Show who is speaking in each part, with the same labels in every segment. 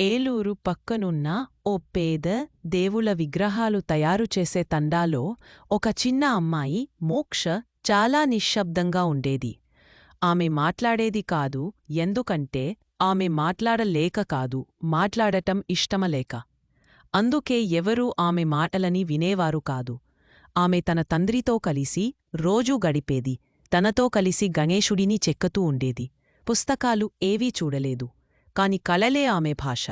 Speaker 1: ఏలూరు పక్కనున్న ఓ పేద దేవుల విగ్రహాలు తయారు చేసే తండాలో ఒక చిన్న అమ్మాయి మోక్ష చాలా నిశ్శబ్దంగా ఉండేది. ఆమె మాట్లాడేది కాదు ఎందుకంటే ఆమె మాట్లాడలేక కాదు మాట్లాడటం ఇష్టమలేక. అందుకే ఎవరూ ఆమె మాటలని వినేవారు కాదు. ఆమె తన తండ్రితో కలిసి రోజూ గడిపేది తనతో కలిసి గణేశుడిని చెక్కతూ ఉండేది. పుస్తకాలు ఏవీ చూడలేదు. కాని కలలే ఆమె భాష.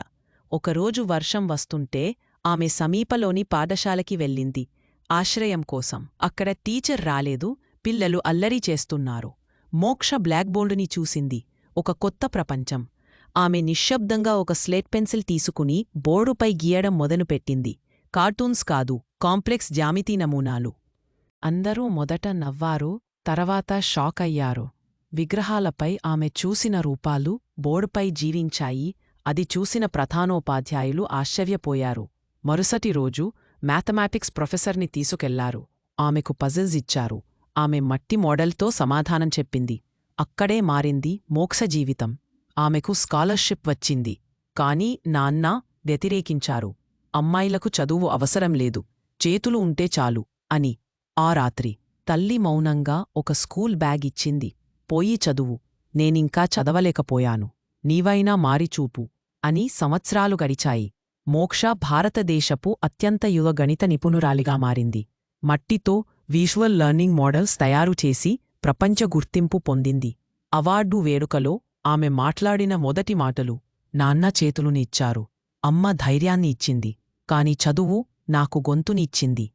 Speaker 1: ఒకరోజు వర్షం వస్తుంటే ఆమె సమీపలోని పాఠశాలకి వెళ్ళింది. ఆశ్రయం కోసం. అక్కడ టీచర్ రాలేదు. పిల్లలు అల్లరి చేస్తున్నారు. మోక్ష బ్లాక్బోర్డుని చూసింది. ఒక కొత్త ప్రపంచం. ఆమె నిశ్శబ్దంగా ఒక స్లేట్ పెన్సిల్ తీసుకుని బోర్డుపై గీయడం మొదలుపెట్టింది. కార్టూన్స్ కాదు కాంప్లెక్స్ జామితి నమూనాలు. అందరూ మొదట నవ్వారు తర్వాత షాక్ అయ్యారు విగ్రహాలపై ఆమె చూసిన రూపాలు బోర్డుపై జీవించాయి. అది చూసిన ప్రధానోపాధ్యాయులు ఆశ్చర్యపోయారు. మరుసటి రోజు మ్యాథమాటిక్స్ ప్రొఫెసర్ని తీసుకెళ్ళారు. ఆమెకు పజిల్స్ ఇచ్చారు. ఆమె మట్టి మోడల్తో సమాధానం చెప్పింది. అక్కడే మారింది మోక్ష జీవితం. ఆమెకు స్కాలర్షిప్ వచ్చింది. కాని నాన్న వ్యతిరేకించారు. అమ్మాయిలకు చదువు అవసరం లేదు. చేతులు ఉంటే చాలు అని. ఆ రాత్రి తల్లి మౌనంగా ఒక స్కూల్ బ్యాగ్ ఇచ్చింది. పోయి చదువు. నేనింకా చదవలేకపోయాను. నీవైనా మారిచూపు. అని సంవత్సరాలు గడిచాయి. మోక్ష భారతదేశపు అత్యంత యువ గణిత నిపుణురాలిగా మారింది. మట్టితో విజువల్ లెర్నింగ్ మోడల్స్ తయారు చేసి ప్రపంచ గుర్తింపు పొందింది. అవార్డు వేడుకలో ఆమె మాట్లాడిన మొదటి మాటలు నాన్న చేతులుని ఇచ్చారు అమ్మ ధైర్యాన్ని ఇచ్చింది కాని చదువు నాకు గొంతుని ఇచ్చింది